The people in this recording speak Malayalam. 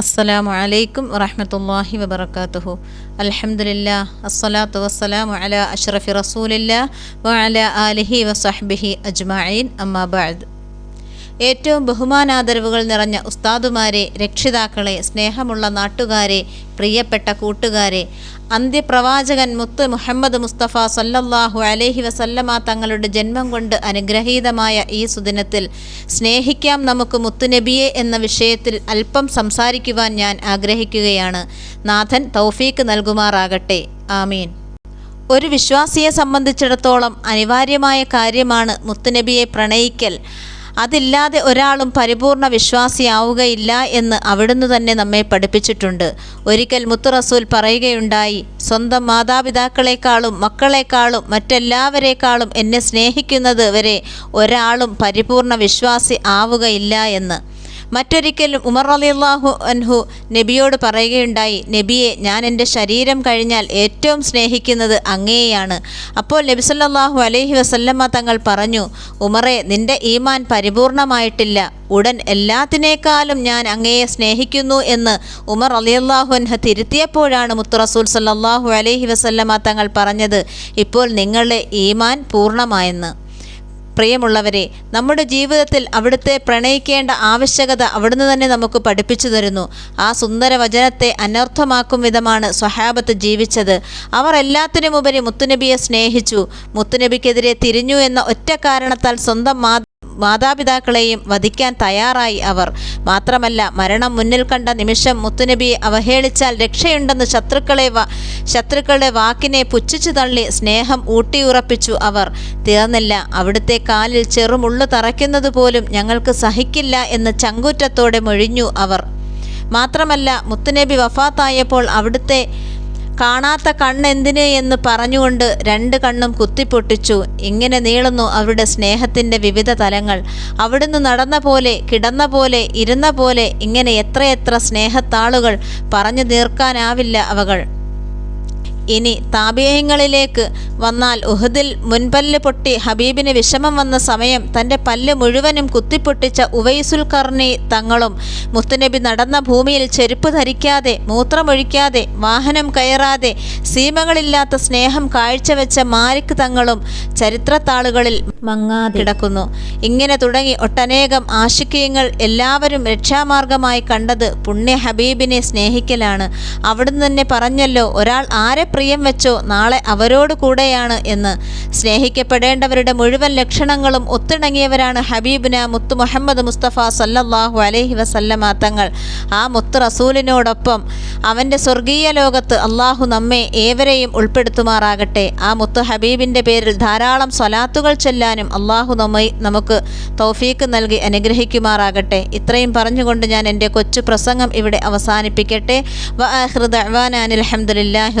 അസ്സലാമു അലൈക്കും വറഹ്മത്തുള്ളാഹി വബറകാതുഹു. അൽഹംദുലില്ലാ അസ്സലാത്തു വസ്സലാമു അലാ അഷ്റഫി റസൂലില്ലാ വഅലാ ആലിഹി വസഹ്ബിഹി അജ്മഈൻ. അമ്മാ ബഅദ്. ഏറ്റവും ബഹുമാനാദരവുകൾ നിറഞ്ഞ ഉസ്താദുമാരെ രക്ഷിതാക്കളെ സ്നേഹമുള്ള നാട്ടുകാരെ പ്രിയപ്പെട്ട കൂട്ടുകാരെ അന്ത്യപ്രവാചകൻ മുത്ത് മുഹമ്മദ് മുസ്തഫ സല്ലല്ലാഹു അലഹി വസല്ലമ തങ്ങളുടെ ജന്മം കൊണ്ട് അനുഗ്രഹീതമായ ഈ സുദിനത്തിൽ സ്നേഹിക്കാം നമുക്ക് മുത്തുനബിയെ എന്ന വിഷയത്തിൽ അല്പം സംസാരിക്കുവാൻ ഞാൻ ആഗ്രഹിക്കുകയാണ്. നാഥൻ തൗഫീക്ക് നൽകുമാറാകട്ടെ. ആമീൻ. ഒരു വിശ്വാസിയെ സംബന്ധിച്ചിടത്തോളം അനിവാര്യമായ കാര്യമാണ് മുത്തുനബിയെ പ്രണയിക്കൽ. അതില്ലാതെ ഒരാളും പരിപൂർണ വിശ്വാസിയാവുകയില്ല എന്ന് അവിടുന്ന് തന്നെ നമ്മെ പഠിപ്പിച്ചിട്ടുണ്ട്. ഒരിക്കൽ മുത്തുറസൂൽ പറയുകയുണ്ടായി സ്വന്തം മാതാപിതാക്കളെക്കാളും മക്കളെക്കാളും മറ്റെല്ലാവരെക്കാളും എന്നെ സ്നേഹിക്കുന്നത് വരെ ഒരാളും പരിപൂർണ വിശ്വാസി ആവുകയില്ല എന്ന്. മറ്റൊരിക്കലും ഉമർ അലിയല്ലാഹു അൻഹു നബിയോട് പറയുകയുണ്ടായി നബിയെ ഞാൻ എന്റെ ശരീരം കഴിഞ്ഞാൽ ഏറ്റവും സ്നേഹിക്കുന്നത് അങ്ങേയാണ്. അപ്പോൾ നബി സല്ലല്ലാഹു അലൈഹി വസല്ലമ്മ തങ്ങൾ പറഞ്ഞു ഉമറെ നിന്റെ ഈമാൻ പരിപൂർണമായിട്ടില്ല. ഉടൻ എല്ലാത്തിനേക്കാളും ഞാൻ അങ്ങയെ സ്നേഹിക്കുന്നു എന്ന് ഉമർ അലിയല്ലാഹു അൻഹ തിരുത്തിയപ്പോഴാണ് മുത്തു റസൂൽ സല്ലല്ലാഹു അലൈഹി വസല്ലമ്മ തങ്ങൾ പറഞ്ഞത്. ഇപ്പോൾ നിങ്ങളുടെ ഈമാൻ പൂർണമായെന്ന് പ്രിയമുള്ളവരെ നമ്മുടെ ജീവിതത്തിൽ അവിടുത്തെ പ്രണയിക്കേണ്ട ആവശ്യകത അവിടുന്ന് തന്നെ നമുക്ക് പഠിപ്പിച്ചു തരുന്നു. ആ സുന്ദര വചനത്തെ അനർത്ഥമാക്കും വിധമാണ് സ്വഹാബത്ത് ജീവിച്ചത്. അവർ എല്ലാത്തിനുമുപരി മുത്തുനബിയെ സ്നേഹിച്ചു. മുത്തുനബിക്കെതിരെ തിരിഞ്ഞു എന്ന ഒറ്റ കാരണത്താൽ സ്വന്തം മാ മാതാപിതാക്കളെയും വധിക്കാൻ തയ്യാറായി അവർ. മാത്രമല്ല മരണം മുന്നിൽ കണ്ട നിമിഷം മുത്തുനബിയെ അവഹേളിച്ചാൽ രക്ഷയുണ്ടെന്ന് ശത്രുക്കളെ ശത്രുക്കളുടെ വാക്കിനെ പുച്ഛിച്ചു തള്ളി സ്നേഹം ഊട്ടിയുറപ്പിച്ചു അവർ. തീർന്നില്ല അവിടുത്തെ കാലിൽ ചെറുമുള്ളു തറയ്ക്കുന്നത് പോലും ഞങ്ങൾക്ക് സഹിക്കില്ല എന്ന് ചങ്കൂറ്റത്തോടെ മൊഴിഞ്ഞു അവർ. മാത്രമല്ല മുത്തുനബി വഫാത്തായപ്പോൾ അവിടുത്തെ കാണാത്ത കണ്ണെന്തിന് എന്ന് പറഞ്ഞുകൊണ്ട് രണ്ട് കണ്ണും കുത്തിപ്പൊട്ടിച്ചു. ഇങ്ങനെ നീളുന്നു അവരുടെ സ്നേഹത്തിന്റെ വിവിധ തലങ്ങൾ. അവിടുന്ന് നടന്ന പോലെ കിടന്ന പോലെ ഇരുന്ന പോലെ ഇങ്ങനെ എത്രയെത്ര സ്നേഹത്താളുകൾ പറഞ്ഞു തീർക്കാനാവില്ല അവകൾ. ഇനി താപേയങ്ങളിലേക്ക് വന്നാൽ ഉഹദിൽ മുൻപല്ല് പൊട്ടി ഹബീബിന് വിഷമം വന്ന സമയം തന്റെ പല്ല് മുഴുവനും കുത്തിപ്പൊട്ടിച്ച ഉവൈസുൽ കർണി തങ്ങളും മുത്തുനബി നടന്ന ഭൂമിയിൽ ചെരുപ്പ് ധരിക്കാതെ മൂത്രമൊഴിക്കാതെ വാഹനം കയറാതെ സീമകളില്ലാത്ത സ്നേഹം കാഴ്ചവെച്ച മാരിക് തങ്ങളും ചരിത്രത്താളുകളിൽ മങ്ങാതെ. കിടക്കുന്നു. ഇങ്ങനെ തുടങ്ങി ഒട്ടനേകം ആശിക്യങ്ങൾ എല്ലാവരും രക്ഷാമാർഗമായി കണ്ടത് പുണ്യ ഹബീബിനെ സ്നേഹിക്കലാണ്. അവിടുന്ന് തന്നെ പറഞ്ഞല്ലോ ഒരാൾ ആരെ പ്രിയം വെച്ചോ നാളെ അവരോട് കൂടെയാണ് എന്ന്. സ്നേഹിക്കപ്പെടേണ്ടവരുടെ മുഴുവൻ ലക്ഷണങ്ങളും ഒത്തിണങ്ങിയവരാണ് ഹബീബിന മുത്തു മുഹമ്മദ് മുസ്തഫ സല്ലല്ലാഹു അലൈഹി വസല്ലമ തങ്ങൾ. ആ മുത്ത് റസൂലിനോടൊപ്പം അവന്റെ സ്വർഗീയ ലോകത്ത് അള്ളാഹു നമ്മെ ഏവരെയും ഉൾപ്പെടുത്തുമാറാകട്ടെ. ആ മുത്തു ഹബീബിന്റെ പേരിൽ ധാരാളം സ്വലാത്തുകൾ ചെല്ലാനും അള്ളാഹു നമ്മെ നമുക്ക് തൗഫീക്ക് നൽകി അനുഗ്രഹിക്കുമാറാകട്ടെ. ഇത്രയും പറഞ്ഞുകൊണ്ട് ഞാൻ എന്റെ കൊച്ചു പ്രസംഗം ഇവിടെ അവസാനിപ്പിക്കട്ടെ. വ അഹ്വാനാൻ അലഹമുല്ലാഹി